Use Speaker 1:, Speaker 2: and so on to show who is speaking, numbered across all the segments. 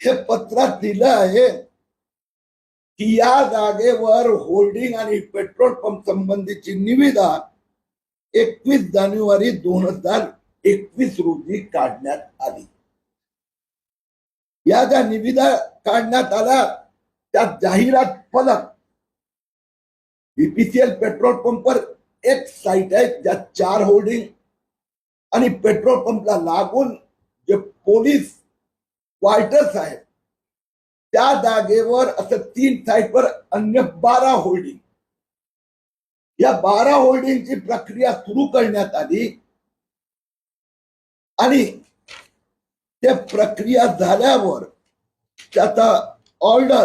Speaker 1: हे पत्रात दिलं आहे की या जागेवर होल्डिंग आणि पेट्रोल पंप संबंधीची निविदा एकवीस जानेवारी दोन हजार एकवीस रोजी काढण्यात आली. या ज्या निविदा काढण्यात आल्या त्या जाहिरात फलक बीपीसीएल पेट्रोल पंपवर एक साईट आहे ज्या चार होल्डिंग आणि पेट्रोल पंपला लागून जे पोलीस क्वार्टर्स आहेत त्या जागेवर असं तीन साईटवर अन्य बारा होल्डिंग या बारा होल्डिंगची प्रक्रिया सुरू करण्यात आली. आणि ते प्रक्रिया झाल्यावर त्याचा ऑर्डर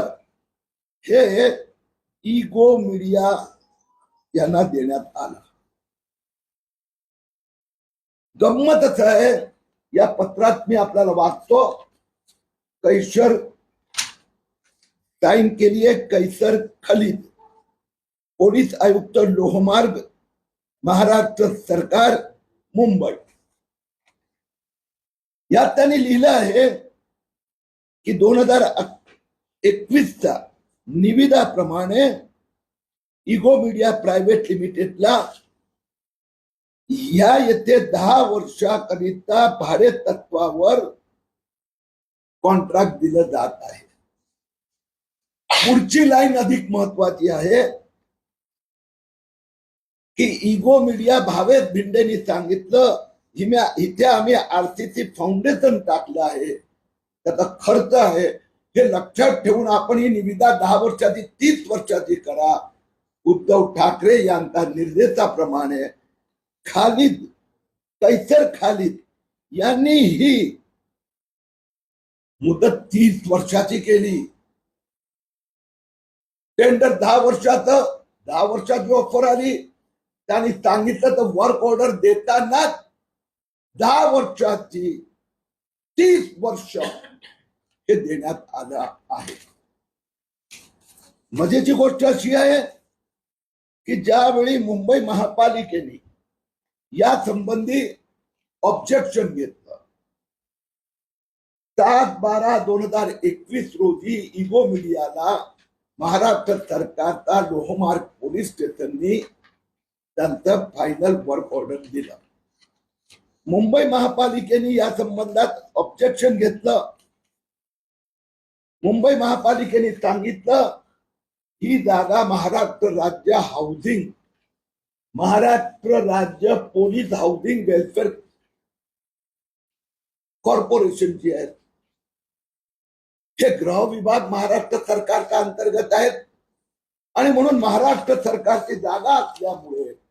Speaker 1: हे इगो मीडिया यांना देण्यात आला. गंमतच आहे या पत्रात मी आपल्याला वाचतो. कैसर साइन के लिए कैसर खलीद पोलीस आयुक्त लोहमार्ग महाराष्ट्र सरकार मुंबई। यात त्यांनी लिहिलं आहे की दोन हजार एकवीसच्या निविदाप्रमाणे इगो मीडिया प्रायव्हेट लिमिटेडला या येथे दहा वर्षाकरिता भाडे तत्वावर कॉन्ट्रॅक्ट दिलं जात आहे. पुढची लाईन अधिक महत्वाची आहे की इगो मीडिया भावेश भिंडेनी सांगितलं हिम्या इथे आम्ही आरसीसी फाउंडेशन टाकलं आहे. त्याचा खर्च आहे. हे लक्षात ठेवून आपण ही निविदा दहा वर्षाची तीस वर्षाची करा. उद्धव ठाकरे यांच्या निर्देशाप्रमाणे खालिद कैसर खालिद यांनी ही मुदत तीस वर्षाची केली. टेंडर दहा वर्षात दहा वर्षाची ऑफर आली त्यांनी सांगितलं तर वर्क ऑर्डर देताना दहा वर्षाची तीस वर्ष हे देण्यात आलं आहे. मजेची गोष्ट अशी आहे की ज्यावेळी मुंबई महापालिकेने या संबंधी ऑब्जेक्शन घेतलं सात बारा दोन हजार एकवीस रोजी इगो मीडियाला महाराष्ट्र सरकारचा लोहमार्ग पोलीस स्टेशननी त्यांचं फायनल वर्क ऑर्डर दिलं. मुंबई महापालिकेने या संबंधात ऑब्जेक्शन घेतलं. मुंबई महापालिकेने सांगितलं ही जागा महाराष्ट्र राज्य हाऊसिंग महाराष्ट्र राज्य पोलीस हाऊसिंग वेलफेअर कॉर्पोरेशनची आहे. हे गृह विभाग महाराष्ट्र सरकारच्या अंतर्गत आहेत. आणि म्हणून महाराष्ट्र सरकारची जागा असल्यामुळे